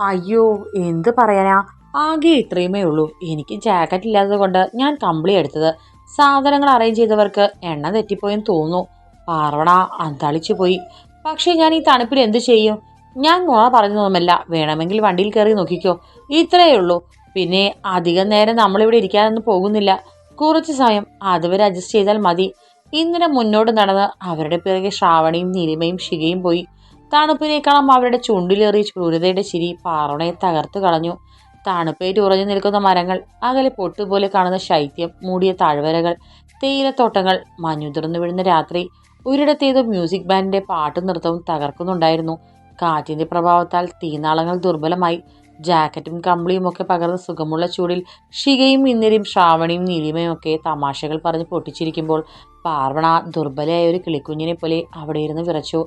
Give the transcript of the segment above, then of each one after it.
അയ്യോ എന്ത് പറയാനാ? ആകെ ഇത്രയുമേ ഉള്ളൂ. എനിക്ക് ജാക്കറ്റ് ഇല്ലാത്തത് കൊണ്ട് ഞാൻ കമ്പിളി എടുത്തത്. സാധനങ്ങൾ അറേഞ്ച് ചെയ്തവർക്ക് എണ്ണ തെറ്റിപ്പോയെന്ന് തോന്നുന്നു. പാർവണ അന്തളിച്ചു പോയി. പക്ഷേ ഞാൻ ഈ തണുപ്പിൽ എന്ത് ചെയ്യും? ഞാൻ നുണ പറഞ്ഞതൊന്നുമല്ല. വേണമെങ്കിൽ വണ്ടിയിൽ കയറി നോക്കിക്കോ. ഇത്രയേ ഉള്ളൂ. പിന്നെ അധികം നേരം നമ്മളിവിടെ ഇരിക്കാനൊന്നും പോകുന്നില്ല. കുറച്ച് സമയം അതുവരെ അഡ്ജസ്റ്റ് ചെയ്താൽ മതി. ഇന്നലെ മുന്നോട്ട് നടന്ന് അവരുടെ പിറകെ ശ്രാവണിയും നീലിമയും ശിഖയും പോയി. തണുപ്പിനേക്കാളും അവരുടെ ചുണ്ടിലേറിയ ക്രൂരതയുടെ ചിരി പാറണയെ തകർത്തു കളഞ്ഞു. തണുപ്പേറ്റ് ഉറഞ്ഞു നിൽക്കുന്ന മരങ്ങൾ അകലെ പൊട്ടുപോലെ കാണുന്ന ശൈത്യം മൂടിയ താഴ്വരകൾ തേയിലത്തോട്ടങ്ങൾ മഞ്ഞുതിർന്നു വീഴുന്ന രാത്രി ഒരിടത്തേതോ മ്യൂസിക് ബാൻഡിന്റെ പാട്ടും നൃത്തവും തകർക്കുന്നുണ്ടായിരുന്നു. കാറ്റിന്റെ പ്രഭാവത്താൽ തീനാളങ്ങൾ ദുർബലമായി. ജാക്കറ്റും കമ്പിളിയും ഒക്കെ പകർന്ന സുഖമുള്ള ചൂടിൽ ഷികയും ഇന്നിരയും ശ്രാവണിയും നീലിമയും ഒക്കെ തമാശകൾ പറഞ്ഞ് പൊട്ടിച്ചിരിക്കുമ്പോൾ പാർവണ ദുർബലയായ ഒരു കിളിക്കുഞ്ഞിനെ പോലെ അവിടെ ഇരുന്ന് വിറച്ചു.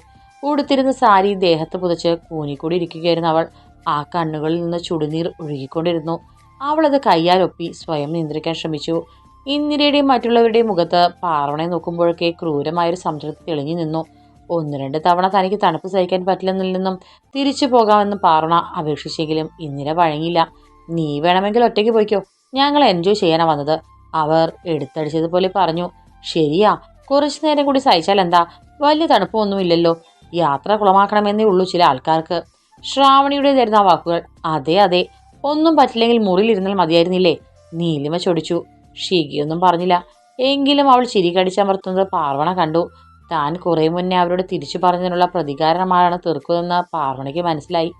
ഉടുത്തിരുന്ന സാരി ദേഹത്ത് പുതച്ച് കൂനിക്കൂടി ഇരിക്കുകയായിരുന്നു അവൾ. ആ കണ്ണുകളിൽ നിന്ന് ചുടുനീർ ഒഴുകിക്കൊണ്ടിരുന്നു. അവളത് കയ്യാലൊപ്പി സ്വയം നിയന്ത്രിക്കാൻ ശ്രമിച്ചു. ഇന്ദിരയുടെയും മറ്റുള്ളവരുടെയും മുഖത്ത് പാർവണയെ നോക്കുമ്പോഴൊക്കെ ക്രൂരമായൊരു സംതൃപ്തി തെളിഞ്ഞു നിന്നു. ഒന്ന് രണ്ട് തവണ തനിക്ക് തണുപ്പ് സഹിക്കാൻ പറ്റില്ലെന്നിൽ നിന്നും തിരിച്ചു പോകാമെന്ന് പാർവണ അപേക്ഷിച്ചെങ്കിലും ഇന്ദിര വഴങ്ങിയില്ല. നീ വേണമെങ്കിൽ ഒറ്റയ്ക്ക് പോയിക്കോ. ഞങ്ങൾ എൻജോയ് ചെയ്യാനാ വന്നത് അവർ എടുത്തടിച്ചതുപോലെ പറഞ്ഞു. ശരിയാ. കുറച്ചു നേരം കൂടി സഹിച്ചാൽ എന്താ? വലിയ തണുപ്പൊന്നുമില്ലല്ലോ. യാത്ര കുളമാക്കണമെന്നേ ഉള്ളൂ ചില ആൾക്കാർക്ക്. ശ്രാവണിയുടെ തരുന്ന വാക്കുകൾ അതെ അതെ ഒന്നും പറ്റില്ലെങ്കിൽ മുറിയിലിരുന്നാൽ മതിയായിരുന്നില്ലേ? നീലിമ ചൊടിച്ചു ഷിഗിയൊന്നും പറഞ്ഞില്ല. എങ്കിലും അവൾ ചിരി കടിച്ചമർത്തുന്നത് പാർവണ കണ്ടു. താൻ കുറെ മുന്നേ അവരോട് തിരിച്ചു പറഞ്ഞതിനുള്ള പ്രതികാരമാണ് തീർക്കുന്നതെന്ന് പാർവണയ്ക്ക് മനസ്സിലായി.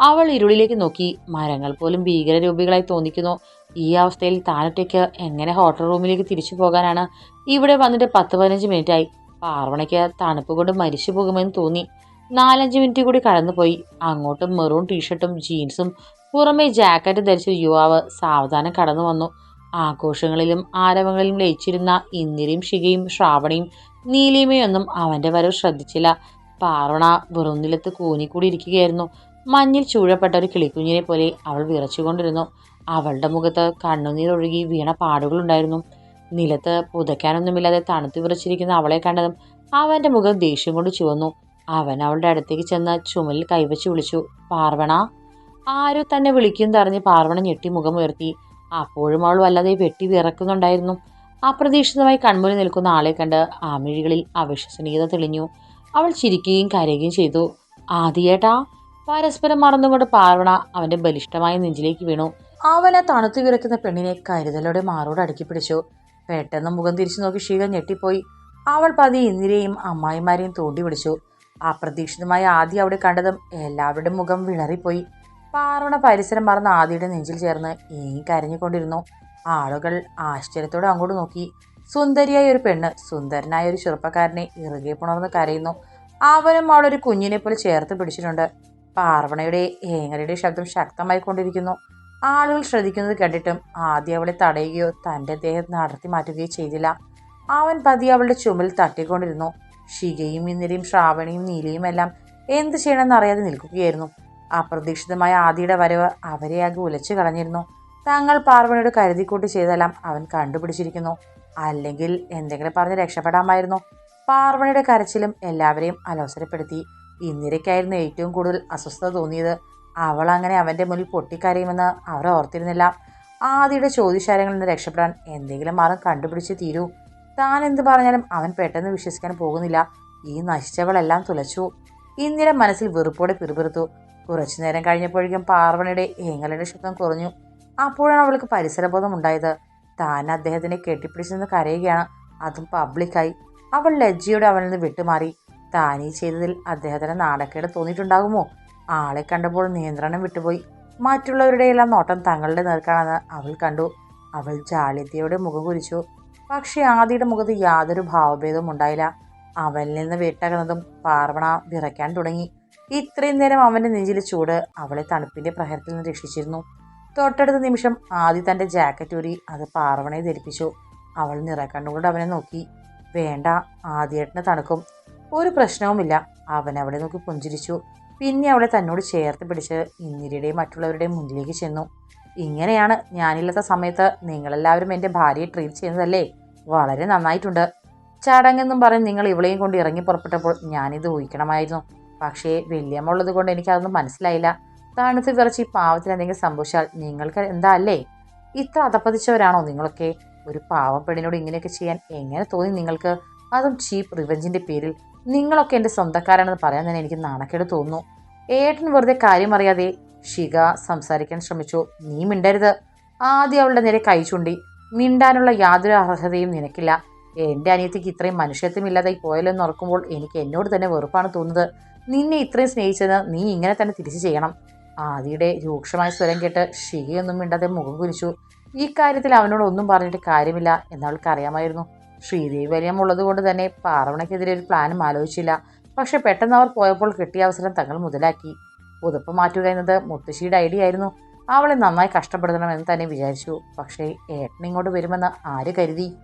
അവൾ ഇരുളിലേക്ക് നോക്കി. മരങ്ങൾ പോലും ഭീകരരൂപികളായി തോന്നിക്കുന്നു. ഈ അവസ്ഥയിൽ താനൊറ്റയ്ക്ക് എങ്ങനെ ഹോട്ടൽ റൂമിലേക്ക് തിരിച്ചു പോകാനാണ്? ഇവിടെ വന്നിട്ട് പത്ത് പതിനഞ്ച് മിനിറ്റായി. പാർവണയ്ക്ക് തണുപ്പ് കൊണ്ട് മരിച്ചു പോകുമെന്ന് തോന്നി. നാലഞ്ച് മിനിറ്റ് കൂടി കടന്നുപോയി. അങ്ങോട്ടും മെറൂൺ ടീഷർട്ടും ജീൻസും പുറമെ ജാക്കറ്റ് ധരിച്ച യുവാവ് സാവധാനം കടന്നു വന്നു. ആഘോഷങ്ങളിലും ആരവങ്ങളിലും ലയിച്ചിരുന്ന ഇന്ദിരയും ശിഖയും ശ്രാവണിയും നീലിമയൊന്നും അവന്റെ വരവ് ശ്രദ്ധിച്ചില്ല. പാർവണ വെറും നിലത്ത് കൂനിക്കൂടിയിരിക്കുകയായിരുന്നു മഞ്ഞിൽ ചൂഴപ്പെട്ട ഒരു കിളിക്കുഞ്ഞിനെ പോലെ അവൾ വിറച്ചുകൊണ്ടിരുന്നു. അവളുടെ മുഖത്ത് കണ്ണുനീരൊഴുകി വീണ പാടുകളുണ്ടായിരുന്നു. നിലത്ത് പുതയ്ക്കാനൊന്നുമില്ലാതെ തണുത്തു വിറച്ചിരിക്കുന്ന അവളെ കണ്ടതും അവന്റെ മുഖം ദേഷ്യം കൊണ്ട് ചുവന്നു. അവൻ അവളുടെ അടുത്തേക്ക് ചെന്ന് ചുമലിൽ കൈവച്ച് വിളിച്ചു പാർവണ? ആരോ തന്നെ വിളിക്കും തറഞ്ഞ് പാർവണ ഞെട്ടി മുഖമുയർത്തി. അപ്പോഴും അവൾ വല്ലാതെ വെട്ടി വിറക്കുന്നുണ്ടായിരുന്നു. അപ്രതീക്ഷിതമായി കൺമുന്നിൽ നിൽക്കുന്ന ആളെ കണ്ട് ആ മിഴികളിൽ അവിശ്വസനീയത തെളിഞ്ഞു. അവൾ ചിരിക്കുകയും കരയുകയും ചെയ്തു. ആദ്യേട്ടാ? പരസ്പരം മറന്നുകൊണ്ട് പാർവണ അവന്റെ ബലിഷ്ഠമായ നെഞ്ചിലേക്ക് വീണു. അവനെ തണുത്തു വിറക്കുന്ന പെണ്ണിനെ കരുതലോടെ മാറോട് അടുക്കി പിടിച്ചു. പെട്ടെന്ന് മുഖം തിരിച്ചു നോക്കി ഷീല ഞെട്ടിപ്പോയി. അവൾ പതി ഇന്ദിരയും അമ്മായിമാരെയും തോണ്ടി പിടിച്ചു അപ്രതീക്ഷിതമായ ആദി അവിടെ കണ്ടതും എല്ലാവരുടെ മുഖം വിളറിപ്പോയി പാർവണ പരിസരം മറന്ന് ആദിയുടെ നെഞ്ചിൽ ചേർന്ന് ഏങ്ങി കരഞ്ഞുകൊണ്ടിരുന്നു. ആളുകൾ ആശ്ചര്യത്തോടെ അങ്ങോട്ട് നോക്കി. സുന്ദരിയായ ഒരു പെണ്ണ് സുന്ദരനായ ഒരു ചെറുപ്പക്കാരനെ ഇറുകെ പുണർന്ന് കരയുന്നു. അവനും അവളൊരു കുഞ്ഞിനെ പോലെ ചേർത്ത് പിടിച്ചിട്ടുണ്ട്. പാർവണയുടെ ഏങ്ങലയുടെ ശബ്ദം ശക്തമായി കൊണ്ടിരിക്കുന്നു. ആളുകൾ ശ്രദ്ധിക്കുന്നത് കണ്ടിട്ടും ആദ്യം അവളെ തടയുകയോ തന്റെ ദേഹം നടത്തി മാറ്റുകയോ ചെയ്തില്ല. അവൻ പതി അവളുടെ ചുമൽ തട്ടിക്കൊണ്ടിരുന്നു. ഷികയും ഇന്ദിരയും ശ്രാവണിയും നീലയും എല്ലാം എന്ത് ചെയ്യണമെന്ന് അറിയാതെ നിൽക്കുകയായിരുന്നു. അപ്രതീക്ഷിതമായ ആദിയുടെ വരവ് അവരെ ആകെ ഉലച്ചു കളഞ്ഞിരുന്നു. തങ്ങൾ പാർവണിയോട് കരുതിക്കൂട്ടി ചെയ്തെല്ലാം അവൻ കണ്ടുപിടിച്ചിരിക്കുന്നു. അല്ലെങ്കിൽ എന്തെങ്കിലും പറഞ്ഞ് രക്ഷപ്പെടാമായിരുന്നു. പാർവണിയുടെ കരച്ചിലും എല്ലാവരെയും അലോസരപ്പെടുത്തി. ഇന്ദിരയ്ക്കായിരുന്നു ഏറ്റവും കൂടുതൽ അസ്വസ്ഥത തോന്നിയത്. അവൾ അങ്ങനെ അവന്റെ മുന്നിൽ പൊട്ടിക്കരയുമെന്ന് അവർ ഓർത്തിരുന്നില്ല. ആദിയുടെ ചോദ്യശാലങ്ങളിൽ നിന്ന് രക്ഷപ്പെടാൻ എന്തെങ്കിലും മാർഗം കണ്ടുപിടിച്ച് തീരൂ. താൻ എന്ത് പറഞ്ഞാലും അവൻ പെട്ടെന്ന് വിശ്വസിക്കാൻ പോകുന്നില്ല. ഈ നശിച്ചവളെല്ലാം തുലച്ചു. ഇന്ദിര മനസ്സിൽ വെറുപ്പോടെ പിറുപിറുത്തു. കുറച്ചു നേരം കഴിഞ്ഞപ്പോഴേക്കും പാർവണിയുടെ ഏങ്ങലയുടെ ശബ്ദം കുറഞ്ഞു. അപ്പോഴാണ് അവൾക്ക് പരിസരബോധം ഉണ്ടായത്. താൻ അദ്ദേഹത്തിനെ കെട്ടിപ്പിടിച്ചു നിന്ന് കരയുകയാണ്. അതും പബ്ലിക്കായി. അവൾ ലജ്ജയോടെ അവനിൽ നിന്ന് വിട്ടുമാറി. താനീ ചെയ്തതിൽ അദ്ദേഹത്തിന് നാണക്കേട് തോന്നിയിട്ടുണ്ടാകുമോ? ആളെ കണ്ടപ്പോൾ നിയന്ത്രണം വിട്ടുപോയി. മറ്റുള്ളവരുടെ എല്ലാം നോട്ടം തങ്ങളുടെ നേർക്കാണെന്ന് അവൾ കണ്ടു. അവൾ ജാളിത്യയോടെ മുഖം കുരിച്ചു പക്ഷേ ആദിയുടെ മുഖത്ത് യാതൊരു ഭാവഭേദവും ഉണ്ടായില്ല. അവനിൽ നിന്ന് വിട്ടകന്നതും പാർവണ വിറയ്ക്കാൻ തുടങ്ങി. ഇത്രയും നേരം അവന്റെ നെഞ്ചിലെ ചൂട് അവളെ തണുപ്പിന്റെ പ്രഹരത്തിൽ നിന്ന് രക്ഷിച്ചിരുന്നു. തൊട്ടടുത്ത നിമിഷം ആദി തന്റെ ജാക്കറ്റ് ഊരി അത് പാർവണയെ ധരിപ്പിച്ചു. അവൾ നിറക്കണ്ണുകൊണ്ട് അവനെ നോക്കി. വേണ്ട ആദ്യേട്ടന് തണുക്കും. ഒരു പ്രശ്നവുമില്ല. അവൻ അവളെ നോക്കി പുഞ്ചിരിച്ചു. പിന്നെ അവളെ തന്നോട് ചേർത്ത് പിടിച്ച് ഇന്ദിരയുടെയും മറ്റുള്ളവരുടെയും മുന്നിലേക്ക് ചെന്നു. ഇങ്ങനെയാണ് ഞാനില്ലാത്ത സമയത്ത് നിങ്ങളെല്ലാവരും എന്റെ ഭാര്യയെ ട്രീറ്റ് ചെയ്യുന്നതല്ലേ? വളരെ നന്നായിട്ടുണ്ട്. ചടങ്ങെന്നും പറഞ്ഞ് നിങ്ങൾ ഇവളെയും കൊണ്ട് ഇറങ്ങി പുറപ്പെട്ടപ്പോൾ ഞാനിത് ഊഹിക്കണമായിരുന്നു. പക്ഷേ വല്യമ്മ ഉള്ളത് കൊണ്ട് എനിക്കതൊന്നും മനസ്സിലായില്ല. തണുത്ത് വിറച്ച് ഈ പാവത്തിന് എന്തെങ്കിലും സംഭവിച്ചാൽ നിങ്ങൾക്ക് എന്താ അല്ലേ? ഇത്ര അതപ്പതിച്ചവരാണോ നിങ്ങളൊക്കെ? ഒരു പാവം പെണ്ണിനോട് ഇങ്ങനെയൊക്കെ ചെയ്യാൻ എങ്ങനെ തോന്നി നിങ്ങൾക്ക്? അതും ചീപ്പ് റിവഞ്ചിന്റെ പേരിൽ നിങ്ങളൊക്കെ എന്റെ സ്വന്തക്കാരാണെന്ന് പറയാൻ തന്നെ എനിക്ക് നാണക്കേട് തോന്നുന്നു. ഏട്ടൻ വെറുതെ കാര്യം അറിയാതെ ഷിക സംസാരിക്കാൻ ശ്രമിച്ചു. നീ മിണ്ടരുത്. ആദ്യം അവളുടെ നേരെ കൈ ചൂണ്ടി. മിണ്ടാനുള്ള യാതൊരു അർഹതയും നിനക്കില്ല. എന്റെ അനിയത്തിക്ക് ഇത്രയും മനുഷ്യത്വമില്ലാതായി പോയാലോ എന്ന് ഓർക്കുമ്പോൾ എനിക്ക് എന്നോട് തന്നെ വെറുപ്പാണ് തോന്നുന്നത്. നിന്നെ ഇത്രയും സ്നേഹിച്ചത് നീ ഇങ്ങനെ തന്നെ തിരിച്ചു ചെയ്യണം. ആദിയുടെ രൂക്ഷമായ സ്വരം കേട്ട് ഷികയൊന്നും മിണ്ടാതെ മുഖം കുരിച്ചു ഈ കാര്യത്തിൽ അവനോട് ഒന്നും പറഞ്ഞിട്ട് കാര്യമില്ല എന്നവൾക്ക് അറിയാമായിരുന്നു. ശ്രീദേവി വലിയം ഉള്ളത് കൊണ്ട് തന്നെ പാർവണയ്ക്കെതിരെ ഒരു പ്ലാനും ആലോചിച്ചില്ല. പക്ഷെ പെട്ടെന്ന് അവർ പോയപ്പോൾ കിട്ടിയ അവസരം തങ്ങൾ മുതലാക്കി. പുതുപ്പ് മാറ്റുക എന്നത് മുത്തശ്ശിയുടെ ഐഡിയ ആയിരുന്നു. അവളെ നന്നായി കഷ്ടപ്പെടുത്തണമെന്ന് തന്നെ വിചാരിച്ചു. പക്ഷേ ഏട്ടൻ ഇങ്ങോട്ട് വരുമെന്ന് ആര് കരുതി?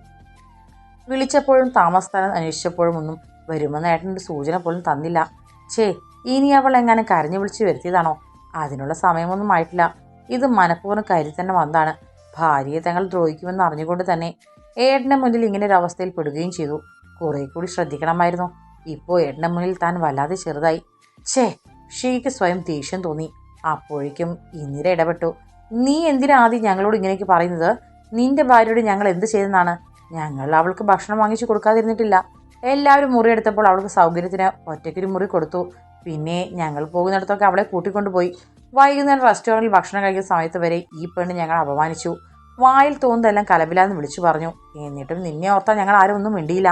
വിളിച്ചപ്പോഴും താമസസ്ഥാനം അന്വേഷിച്ചപ്പോഴും ഒന്നും വരുമെന്ന് ഏട്ടന്റെ സൂചന പോലും തന്നില്ല. ഛേ ഇനി അവൾ എങ്ങനെ കരഞ്ഞു വിളിച്ച് വരുത്തിയതാണോ? അതിനുള്ള സമയമൊന്നും ആയിട്ടില്ല. ഇത് മനഃപൂർവം കരുതി തന്നെ വന്നതാണ്. ഭാര്യയെ തങ്ങൾ ദ്രോഹിക്കുമെന്ന് അറിഞ്ഞുകൊണ്ട് തന്നെ ഏട്ടന്റെ മുന്നിൽ ഇങ്ങനെ ഒരു അവസ്ഥയിൽ പെടുകയും ചെയ്തു. കുറെ കൂടി ശ്രദ്ധിക്കണമായിരുന്നു. ഇപ്പോൾ ഏട്ടന്റെ മുന്നിൽ താൻ വല്ലാതെ ചെറുതായി. ഛേ ഷീക്ക് സ്വയം ദേഷ്യം തോന്നി. അപ്പോഴേക്കും ഇന്ദിര ഇടപെട്ടു. നീ എന്തിനാ ആദ്യം ഞങ്ങളോട് ഇങ്ങനെയൊക്കെ പറയുന്നത്? നിന്റെ ഭാര്യയോട് ഞങ്ങൾ എന്ത് ചെയ്തെന്നാണ്? ഞങ്ങൾ അവൾക്ക് ഭക്ഷണം വാങ്ങിച്ചു കൊടുക്കാതിരുന്നിട്ടില്ല. എല്ലാവരും മുറി എടുത്തപ്പോൾ അവൾക്ക് സൗകര്യത്തിന് ഒറ്റയ്ക്കൊരു മുറി കൊടുത്തു. പിന്നെ ഞങ്ങൾ പോകുന്നിടത്തൊക്കെ അവളെ കൂട്ടിക്കൊണ്ടുപോയി. വൈകുന്നേരം റെസ്റ്റോറന്റിൽ ഭക്ഷണം കഴിക്കുന്ന സമയത്ത് വരെ ഈ പെണ്ണ് ഞങ്ങൾ അപമാനിച്ചു. വായിൽ തോന്നുന്നതെല്ലാം കലബിലാന്ന് വിളിച്ചു പറഞ്ഞു. എന്നിട്ടും നിന്നെ ഓർത്താൽ ഞങ്ങൾ ആരും ഒന്നും മിണ്ടിയില്ല.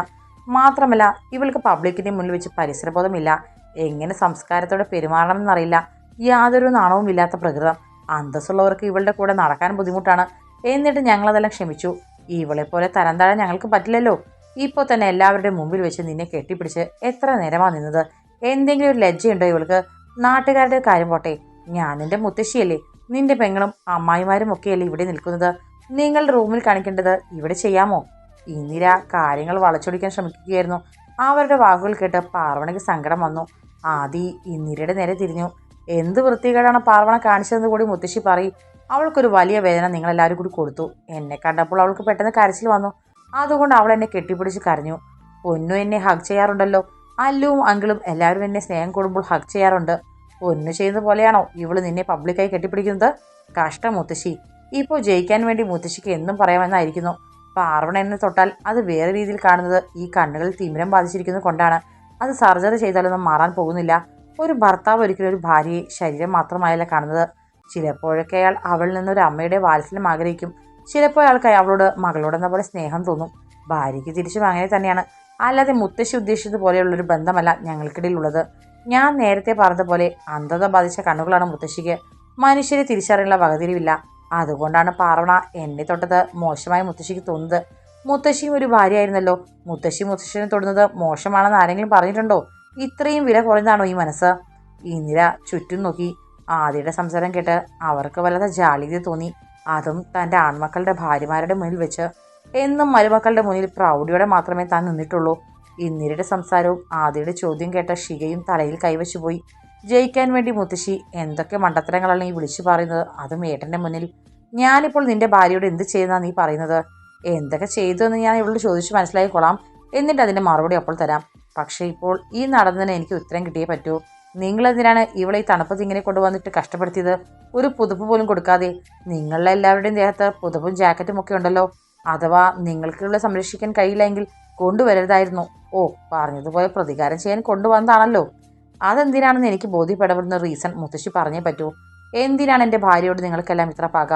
മാത്രമല്ല ഇവൾക്ക് പബ്ലിക്കിന്റെ മുന്നിൽ വെച്ച് പരിസരബോധമില്ല. എങ്ങനെ സംസ്കാരത്തോടെ പെരുമാറണമെന്നറിയില്ല. യാതൊരു നാണവും ഇല്ലാത്ത പ്രകൃതം. അന്തസ്സുള്ളവർക്ക് ഇവളുടെ കൂടെ നടക്കാൻ ബുദ്ധിമുട്ടാണ്. എന്നിട്ട് ഞങ്ങളതെല്ലാം ക്ഷമിച്ചു. ഇവളെ പോലെ തരം താഴാൻ ഞങ്ങൾക്ക് പറ്റില്ലല്ലോ. ഇപ്പോൾ തന്നെ എല്ലാവരുടെയും മുമ്പിൽ വെച്ച് നിന്നെ കെട്ടിപ്പിടിച്ച് എത്ര നേരമാണ് നിന്നത്? എന്തെങ്കിലും ഒരു ലജ്ജയുണ്ടോ ഇവൾക്ക്? നാട്ടുകാരുടെ കാര്യം പോട്ടെ. ഞാൻ നിന്റെ മുത്തശ്ശിയല്ലേ? നിന്റെ പെങ്ങളും അമ്മായിമാരും ഒക്കെയല്ലേ ഇവിടെ നിൽക്കുന്നത്? നിങ്ങൾ റൂമിൽ കാണിക്കേണ്ടത് ഇവിടെ ചെയ്യാമോ? ഇന്ദിര കാര്യങ്ങൾ വളച്ചൊടിക്കാൻ ശ്രമിക്കുകയായിരുന്നു. അവരുടെ വാക്കുകൾ കേട്ട് പാർവണയ്ക്ക് സങ്കടം വന്നു. ആദി ഇന്ദിരയുടെ നേരെ തിരിഞ്ഞു. എന്ത് വൃത്തികേടാണ് പാർവണ കാണിച്ചതെന്ന് കൂടി മുത്തശ്ശി പറയും. അവൾക്കൊരു വലിയ വേദന നിങ്ങളെല്ലാവരും കൂടി കൊടുത്തു. എന്നെ കണ്ടപ്പോൾ അവൾക്ക് പെട്ടെന്ന് കരച്ചിൽ വന്നു. അതുകൊണ്ട് അവൾ എന്നെ കെട്ടിപ്പിടിച്ച് കരഞ്ഞു. പൊന്നു എന്നെ ഹഗ് ചെയ്യാറുണ്ടല്ലോ. അല്ലുവും അങ്കിളും എല്ലാവരും എന്നെ സ്നേഹം കൂടുമ്പോൾ ഹഗ് ചെയ്യാറുണ്ട്. പൊന്നു ചെയ്യുന്ന പോലെയാണോ ഇവൾ നിന്നെ പബ്ലിക്കായി കെട്ടിപ്പിടിക്കുന്നത്? കഷ്ടം മുത്തശ്ശി. ഇപ്പോൾ ജയിക്കാൻ വേണ്ടി മുത്തശ്ശിക്ക് എന്നും പറയാമെന്നായിരിക്കുന്നു. പാർവണ എന്നെ തൊട്ടാൽ അത് വേറെ രീതിയിൽ കാണുന്നത് ഈ കണ്ണുകളിൽ തിമിരം ബാധിച്ചിരിക്കുന്നത് കൊണ്ടാണ്. അത് സർജറി ചെയ്താലൊന്നും മാറാൻ പോകുന്നില്ല. ഒരു ഭർത്താവ് ഒരിക്കലും ഒരു ഭാര്യയെ ശരീരം മാത്രമായല്ല കാണുന്നത്. ചിലപ്പോഴൊക്കെ അയാൾ അവളിൽ നിന്നൊരു അമ്മയുടെ വാത്സല്യം ആഗ്രഹിക്കും. ചിലപ്പോൾ അയാൾക്ക് അവളോട് മകളോടെന്ന പോലെ സ്നേഹം തോന്നും. ഭാര്യയ്ക്ക് തിരിച്ചും അങ്ങനെ തന്നെയാണ്. അല്ലാതെ മുത്തശ്ശി ഉദ്ദേശിച്ചതുപോലെയുള്ളൊരു ബന്ധമല്ല ഞങ്ങൾക്കിടയിലുള്ളത്. ഞാൻ നേരത്തെ പറഞ്ഞതുപോലെ അന്ധത ബാധിച്ച കണ്ണുകളാണ് മുത്തശ്ശിക്ക്. മനുഷ്യരെ തിരിച്ചറിയാനുള്ള വകതിരിവില്ല. അതുകൊണ്ടാണ് പാർവണ എന്നെ തൊട്ടത് മോശമായി മുത്തശ്ശിക്ക് തോന്നുന്നത്. മുത്തശ്ശിയും ഒരു ഭാര്യയായിരുന്നല്ലോ. മുത്തശ്ശി മുത്തശ്ശിനെ തൊടുന്നത് മോശമാണെന്ന് ആരെങ്കിലും പറഞ്ഞിട്ടുണ്ടോ? ഇത്രയും വില കുറഞ്ഞതാണോ ഈ മനസ്സ്? ഇന്ദിര ചുറ്റും നോക്കി. ആദിയുടെ സംസാരം കേട്ട് അവർക്ക് വല്ലാതെ ജാളിത തോന്നി. അതും തന്റെ ആൺമക്കളുടെ ഭാര്യമാരുടെ മുന്നിൽ വെച്ച്. എന്നും മരുമക്കളുടെ മുന്നിൽ പ്രൗഢിയോടെ മാത്രമേ താൻ നിന്നിട്ടുള്ളൂ. ഇന്ദിരയുടെ സംസാരവും ആദിയുടെ ചോദ്യം കേട്ട ഷികയും തലയിൽ കൈവച്ചു പോയി ജയിക്കാൻ വേണ്ടി മുത്തശ്ശി എന്തൊക്കെ മണ്ടത്തരങ്ങളാണ് നീ വിളിച്ചു പറയുന്നത്? അതും ഏട്ടന്റെ മുന്നിൽ. ഞാനിപ്പോൾ നിന്റെ ഭാര്യയോട് എന്ത് ചെയ്യുന്നതാണ് നീ പറയുന്നത്? എന്തൊക്കെ ചെയ്തു എന്ന് ഞാൻ ഇവളോട് ചോദിച്ചു മനസ്സിലാക്കിക്കൊള്ളാം എന്നിട്ട് അതിന്റെ മറുപടി അപ്പോൾ തരാം. പക്ഷേ ഇപ്പോൾ ഈ നടന്നതിന് എനിക്ക് ഉത്തരം കിട്ടിയേ പറ്റൂ. നിങ്ങളെന്തിനാണ് ഇവളെ ഈ തണുപ്പത്ത് ഇങ്ങനെ കൊണ്ടുവന്നിട്ട് കഷ്ടപ്പെടുത്തിയത്? ഒരു പുതുപ്പ് പോലും കൊടുക്കാതെ. നിങ്ങളുടെ എല്ലാവരുടെയും ദേഹത്ത് പുതുപ്പും ജാക്കറ്റും ഒക്കെ ഉണ്ടല്ലോ. അഥവാ നിങ്ങൾക്കുള്ള സംരക്ഷിക്കാൻ കഴിയില്ലെങ്കിൽ കൊണ്ടുവരരുതായിരുന്നു. ഓ പറഞ്ഞതുപോലെ പ്രതികാരം ചെയ്യാൻ കൊണ്ടുവന്നതാണല്ലോ. അതെന്തിനാണെന്ന് എനിക്ക് ബോധ്യപ്പെടുന്ന റീസൺ മുത്തശ്ശി പറഞ്ഞേ പറ്റൂ. എന്തിനാണ് എന്റെ ഭാര്യയോട് നിങ്ങൾക്കെല്ലാം ഇത്ര പക?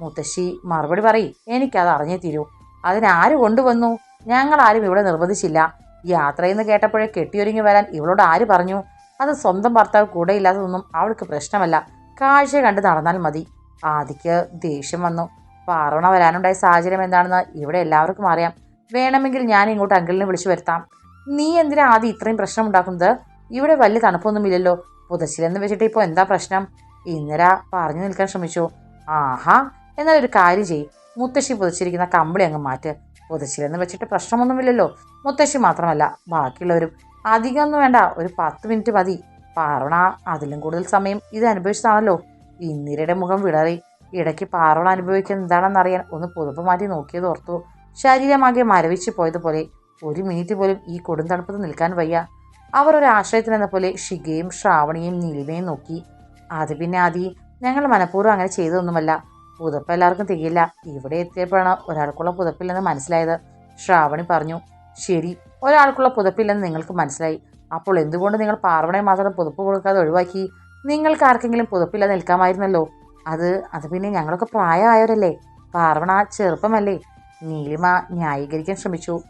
മുത്തശ്ശി മറുപടി പറയും എനിക്കത് അറിഞ്ഞേ തീരൂ. അതിനാര് കൊണ്ടുവന്നു? ഞങ്ങൾ ആരും ഇവിടെ നിർബന്ധിച്ചില്ല. യാത്രയെന്ന് കേട്ടപ്പോഴേ കെട്ടിയൊരുങ്ങി വരാൻ ഇവളോട് ആര് പറഞ്ഞു? അത് സ്വന്തം ഭർത്താവ് കൂടെ ഇല്ലാത്തതൊന്നും അവൾക്ക് പ്രശ്നമല്ല. കാഴ്ച കണ്ട് നടന്നാൽ മതി. ആദിക്ക് ദേഷ്യം വന്നു. പാർവണ വരാനുണ്ടായ സാഹചര്യം എന്താണെന്ന് ഇവിടെ എല്ലാവർക്കും അറിയാം. വേണമെങ്കിൽ ഞാൻ ഇങ്ങോട്ട് അങ്കിളിനെ വിളിച്ചു വരുത്താം. നീ എന്തിനാ ആദ്യം ഇത്രയും പ്രശ്നം ഉണ്ടാക്കുന്നത്? ഇവിടെ വലിയ തണുപ്പൊന്നുമില്ലല്ലോ. പുതച്ചിലെന്ന് വെച്ചിട്ട് ഇപ്പോൾ എന്താ പ്രശ്നം? ഇന്ദിര പറഞ്ഞു നിൽക്കാൻ ശ്രമിച്ചു. ആഹാ എന്നാൽ ഒരു കാര്യം ചെയ് മുത്തശ്ശി പുതച്ചിരിക്കുന്ന കമ്പിളി അങ്ങ് മാറ്റ്. പുതച്ചിലെന്ന് വെച്ചിട്ട് പ്രശ്നമൊന്നുമില്ലല്ലോ. മുത്തശ്ശി മാത്രമല്ല ബാക്കിയുള്ളവരും. അധികമൊന്നും വേണ്ട ഒരു പത്ത് മിനിറ്റ് മതി. പാർവണ അതിലും കൂടുതൽ സമയം ഇത് അനുഭവിച്ചതാണല്ലോ. ഇന്ദിരയുടെ മുഖം വിളറി. ഇടയ്ക്ക് പാർവണ അനുഭവിക്കുന്നത് എന്താണെന്നറിയാൻ ഒന്ന് പുതുപ്പ് മാറ്റി നോക്കിയത് ഓർത്തു. ശരീരമാകെ മരവിച്ച് പോയതുപോലെ. ഒരു മിനിറ്റ് പോലും ഈ കൊടും തണുപ്പത്ത് നിൽക്കാൻ വയ്യ. അവർ ഒരു ആശ്രയത്തിനെന്ന പോലെ ഷിഗയും ശ്രാവണിയും നീലിമയും നോക്കി. അത് പിന്നെ ആദി ഞങ്ങൾ മനഃപൂർവം അങ്ങനെ ചെയ്തതൊന്നുമല്ല. പുതപ്പ് എല്ലാവർക്കും തികയില്ല. ഇവിടെ എത്തിയപ്പോഴാണ് ഒരാൾക്കുള്ള പുതപ്പില്ലെന്ന് മനസ്സിലായത്. ശ്രാവണി പറഞ്ഞു ശരി ഒരാൾക്കുള്ള പുതപ്പില്ലെന്ന് നിങ്ങൾക്ക് മനസ്സിലായി. അപ്പോൾ എന്തുകൊണ്ട് നിങ്ങൾ പാർവണയെ മാത്രം പുതപ്പ് കൊടുക്കാതെ ഒഴിവാക്കി? നിങ്ങൾക്ക് ആർക്കെങ്കിലും പുതപ്പില്ലാതെ നിൽക്കാമായിരുന്നല്ലോ. അത് അത് പിന്നെ ഞങ്ങളൊക്കെ പ്രായമായവരല്ലേ. പാർവണ ചെറുപ്പമല്ലേ. നീലിമ ന്യായീകരിക്കാൻ ശ്രമിച്ചു.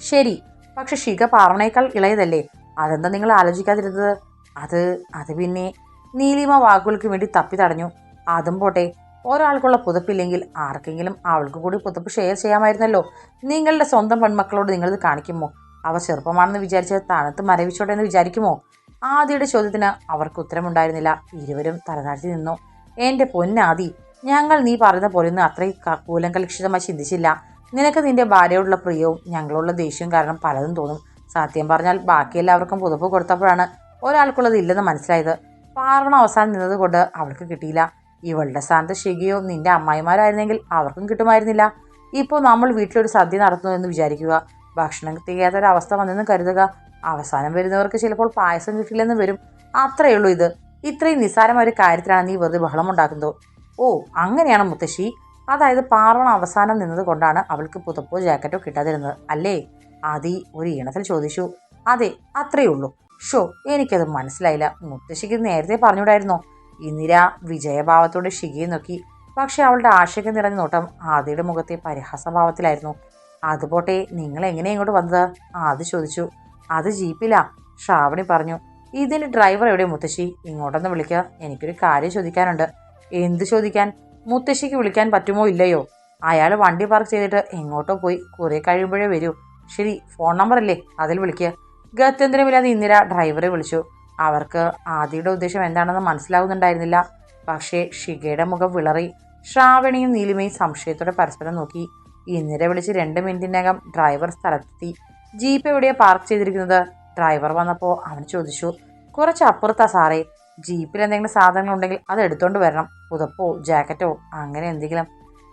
ശരി പക്ഷെ ശിഖ പാർവണയേക്കാൾ ഇളയതല്ലേ? അതെന്താ നിങ്ങൾ ആലോചിക്കാതിരുന്നത്? അത് അത് പിന്നെ നീലിമ വാക്കുകൾക്ക് വേണ്ടി തപ്പി തടഞ്ഞു. അതും പോട്ടെ ഒരാൾക്കുള്ള പുതപ്പില്ലെങ്കിൽ ആർക്കെങ്കിലും അവൾക്ക് കൂടി പുതപ്പ് ഷെയർ ചെയ്യാമായിരുന്നല്ലോ. നിങ്ങളുടെ സ്വന്തം പെൺമക്കളോട് നിങ്ങളിത് കാണിക്കുമോ? അവ ചെറുപ്പമാണെന്ന് വിചാരിച്ച് തണുത്ത് മരവിച്ചോട്ടെ എന്ന് വിചാരിക്കുമോ? ആദിയുടെ ചോദ്യത്തിന് അവർക്ക് ഉത്തരമുണ്ടായിരുന്നില്ല. ഇരുവരും തലതാഴ്ത്തി നിന്നു. എന്റെ പൊന്നാദി ഞങ്ങൾ നീ പറയുന്ന പോലെയൊന്നും അത്രയും ക- കൂലങ്കലുഷിതമായി ചിന്തിച്ചില്ല. നിനക്ക് നിന്റെ ഭാര്യയോടുള്ള പ്രിയവും ഞങ്ങളോടുള്ള ദേഷ്യവും കാരണം പലതും തോന്നും. സത്യം പറഞ്ഞാൽ ബാക്കി എല്ലാവർക്കും പുതുപ്പ് കൊടുത്തപ്പോഴാണ് ഒരാൾക്കുള്ളത് ഇല്ലെന്ന് മനസ്സിലായത്. പാർവണ അവസാനം നിന്നതുകൊണ്ട് അവൾക്ക് കിട്ടിയില്ല. ഇവളുടെ സ്ഥാനത്ത് ശികിയോ നിന്റെ അമ്മായിമാരായിരുന്നെങ്കിൽ അവർക്കും കിട്ടുമായിരുന്നില്ല. ഇപ്പോൾ നമ്മൾ വീട്ടിലൊരു സദ്യ നടത്തുന്നു എന്ന് വിചാരിക്കുക. ഭക്ഷണം തികയാത്തൊരവസ്ഥ വന്നെന്ന് കരുതുക. അവസാനം വരുന്നവർക്ക് ചിലപ്പോൾ പായസം കിട്ടില്ലെന്ന് വരും. അത്രയേ ഉള്ളൂ ഇത്. ഇത്രയും നിസ്സാരമായ ഒരു കാര്യത്തിലാണ് നീ വെറുതെ ബഹളം ഉണ്ടാക്കുന്നത്. ഓ അങ്ങനെയാണ് മുത്തശ്ശി. അതായത് പാർവണ അവസാനം നിന്നത് കൊണ്ടാണ് അവൾക്ക് പുതപ്പോ ജാക്കറ്റോ കിട്ടാതിരുന്നത്. അല്ലേ? ആദി ഒരു ഈണത്തിൽ ചോദിച്ചു. അതെ അത്രയേ ഉള്ളൂ. ഷോ എനിക്കത് മനസ്സിലായില്ല. മുത്തശ്ശിക്ക് നേരത്തെ പറഞ്ഞുകൂടായിരുന്നോ? ഇന്ദിര വിജയഭാവത്തോടെ ഷികയെ നോക്കി. പക്ഷെ അവളുടെ ആശങ്ക നിറഞ്ഞ നോട്ടം ആദിയുടെ മുഖത്തെ പരിഹാസഭാവത്തിലായിരുന്നു. അതുപോട്ടെ നിങ്ങൾ എങ്ങനെ ഇങ്ങോട്ട് വന്നത്? ആദി ചോദിച്ചു. അത് ജീപ്പിലാ ശ്രാവണി പറഞ്ഞു. ഇതിന്റെ ഡ്രൈവർ എവിടെ മുത്തശ്ശി? ഇങ്ങോട്ടൊന്ന് വിളിക്കുക എനിക്കൊരു കാര്യം ചോദിക്കാനുണ്ട്. എന്ത് ചോദിക്കാൻ? മുത്തശ്ശിക്ക് വിളിക്കാൻ പറ്റുമോ ഇല്ലയോ? അയാൾ വണ്ടി പാർക്ക് ചെയ്തിട്ട് എങ്ങോട്ടോ പോയി. കുറെ കഴിയുമ്പോഴേ വരൂ. ശരി ഫോൺ നമ്പർ അല്ലേ? അതിൽ വിളിക്കുക ഗത്യന്തരമില്ലാതെ ഇന്ദിര ഡ്രൈവറെ വിളിച്ചു. അവർക്ക് ആദിയുടെ ഉദ്ദേശം എന്താണെന്ന് മനസ്സിലാവുന്നുണ്ടായിരുന്നില്ല. പക്ഷേ ഷികയുടെ മുഖം വിളറി. ശ്രാവണിയും നീലിമയും സംശയത്തോടെ പരസ്പരം നോക്കി. ഇന്ദിര വിളിച്ച് രണ്ട് മിനിറ്റിനകം ഡ്രൈവർ സ്ഥലത്തെത്തി. ജീപ്പ് എവിടെയാണ് പാർക്ക് ചെയ്തിരിക്കുന്നത്? ഡ്രൈവർ വന്നപ്പോൾ അവൻ ചോദിച്ചു. കുറച്ച് അപ്പുറത്താ സാറേ. ജീപ്പിൽ എന്തെങ്കിലും സാധനങ്ങൾ ഉണ്ടെങ്കിൽ അത് എടുത്തോണ്ട് വരണം. പുതപ്പോ ജാക്കറ്റോ അങ്ങനെ എന്തെങ്കിലും.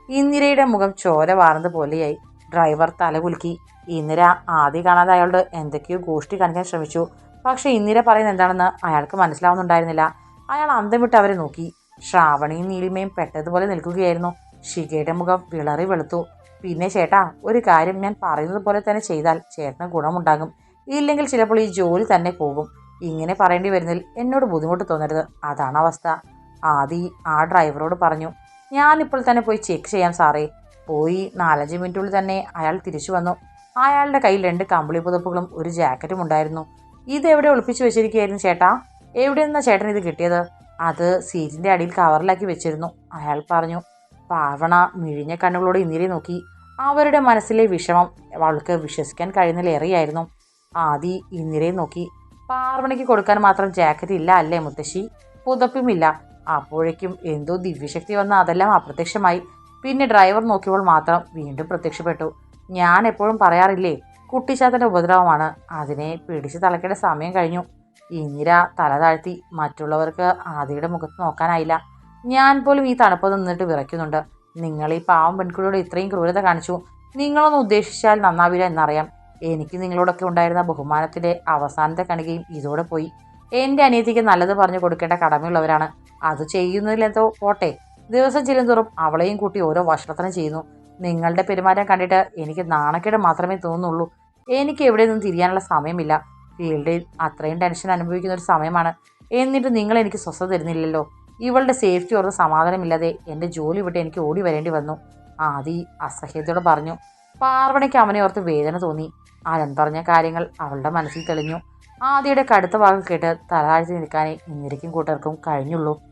ഇന്ദിരയുടെ മുഖം ചോര വാർന്നത് പോലെയായി. ഡ്രൈവർ തലകുലുക്കി ഇന്ദിര ആദ്യം കാണാതെ അയാളോട് എന്തൊക്കെയോ ഗോഷ്ടി കാണിക്കാൻ ശ്രമിച്ചു. പക്ഷേ ഇന്ദിര പറയുന്നത് എന്താണെന്ന് അയാൾക്ക് മനസ്സിലാവുന്നുണ്ടായിരുന്നില്ല. അയാൾ അന്തം വിട്ട് അവരെ നോക്കി. ശ്രാവണിയും നീലിമയും പെട്ടതുപോലെ നിൽക്കുകയായിരുന്നു. ഷികയുടെ മുഖം വിളറി വെളുത്തു. പിന്നെ ചേട്ടാ ഒരു കാര്യം ഞാൻ പറയുന്നത് പോലെ തന്നെ ചെയ്താൽ ചേട്ടന് ഗുണമുണ്ടാകും. ഇല്ലെങ്കിൽ ചിലപ്പോൾ ഈ ജോലി തന്നെ പോകും. ഇങ്ങനെ പറയേണ്ടി വരുന്നതിൽ എന്നോട് ബുദ്ധിമുട്ട് തോന്നരുത്. അതാണ് അവസ്ഥ. ആദി ആ ഡ്രൈവറോട് പറഞ്ഞു ഞാനിപ്പോൾ തന്നെ പോയി ചെക്ക് ചെയ്യാം സാറേ. പോയി നാലഞ്ച് മിനിറ്റുള്ളിൽ തന്നെ അയാൾ തിരിച്ചു വന്നു. അയാളുടെ കയ്യിൽ രണ്ട് കമ്പിളി പുതപ്പുകളും ഒരു ജാക്കറ്റും ഉണ്ടായിരുന്നു. ഇത് എവിടെ ഒളിപ്പിച്ചു വെച്ചിരിക്കുകയായിരുന്നു ചേട്ടാ? എവിടെ നിന്നാണ് ചേട്ടൻ ഇത് കിട്ടിയത്? അത് സീറ്റിന്റെ അടിയിൽ കവറിലാക്കി വെച്ചിരുന്നു. അയാൾ പറഞ്ഞു പാവണ മിഴിഞ്ഞ കണ്ണുകളോട് ഇന്ദിരെ നോക്കി. അവരുടെ മനസ്സിലെ വിഷമം അവൾക്ക് വിശ്വസിക്കാൻ കഴിയുന്നതിലേറെയായിരുന്നു. ആദി ഇന്ദിരയെ നോക്കി പാർവണിക്ക് കൊടുക്കാൻ മാത്രം ജാക്കറ്റ് ഇല്ല അല്ലേ മുത്തശ്ശി? പുതപ്പുമില്ല. അപ്പോഴേക്കും എന്തോ ദിവ്യശക്തി വന്ന് അതെല്ലാം അപ്രത്യക്ഷമായി. പിന്നെ ഡ്രൈവർ നോക്കിയപ്പോൾ മാത്രം വീണ്ടും പ്രത്യക്ഷപ്പെട്ടു. ഞാൻ എപ്പോഴും പറയാറില്ലേ കുട്ടിച്ചാത്തന്റെ ഉപദ്രവമാണ്. അതിനെ പിടിച്ച് തളയ്ക്കേണ്ട സമയം കഴിഞ്ഞു. ഇന്ദിര തല താഴ്ത്തി മറ്റുള്ളവർക്ക് ആദിയുടെ മുഖത്ത് നോക്കാനായില്ല. ഞാൻ പോലും ഈ തണുപ്പ് നിന്നിട്ട് വിറയ്ക്കുന്നുണ്ട്. നിങ്ങൾ ഈ പാവം പെൺകുട്ടിയോട് ഇത്രയും ക്രൂരത കാണിച്ചു. നിങ്ങളൊന്ന് ഉദ്ദേശിച്ചാൽ നന്നാവില്ല എന്നറിയാം. എനിക്ക് നിങ്ങളോടൊക്കെ ഉണ്ടായിരുന്ന ബഹുമാനത്തിന്റെ അവസാനത്തെ കണികയും ഇതോടെ പോയി. എന്റെ അനിയത്തിക്ക് നല്ലത് പറഞ്ഞു കൊടുക്കേണ്ട കടമയുള്ളവരാണ്. അത് ചെയ്യുന്നതിലെന്തോ പോട്ടെ. ദിവസം ചെല്ലുന്തോറും അവളെയും കൂട്ടി ഓരോ വഷളത്തനം ചെയ്യുന്നു. നിങ്ങളുടെ പെരുമാറ്റം കണ്ടിട്ട് എനിക്ക് നാണക്കേട് മാത്രമേ തോന്നുന്നുള്ളൂ. എനിക്ക് എവിടെ നിന്നും തിരിയാനുള്ള സമയമില്ല. ഫീൽഡിൽ അത്രയും ടെൻഷൻ അനുഭവിക്കുന്ന ഒരു സമയമാണ്. എന്നിട്ട് നിങ്ങൾ എനിക്ക് സ്വസ്ഥത തരുന്നില്ലല്ലോ. ഇവളുടെ സേഫ്റ്റി ഓർത്ത് സമാധാനമില്ലാതെ എന്റെ ജോലി വിട്ട് എനിക്ക് ഓടി വരേണ്ടി വന്നു. ആദി അസഹ്യത്തോടെ പറഞ്ഞു. പാർവണയ്ക്ക് അവനെ ഓർത്ത് വേദന തോന്നി. അലൻ പറഞ്ഞ കാര്യങ്ങൾ അവളുടെ മനസ്സിൽ തെളിഞ്ഞു. ആദിയുടെ കടുത്ത വാക്ക് കേട്ട് തലാഴ്ത്തി നിൽക്കാനേ ഇന്ദിരയ്ക്കും കൂട്ടർക്കും കഴിഞ്ഞുള്ളൂ.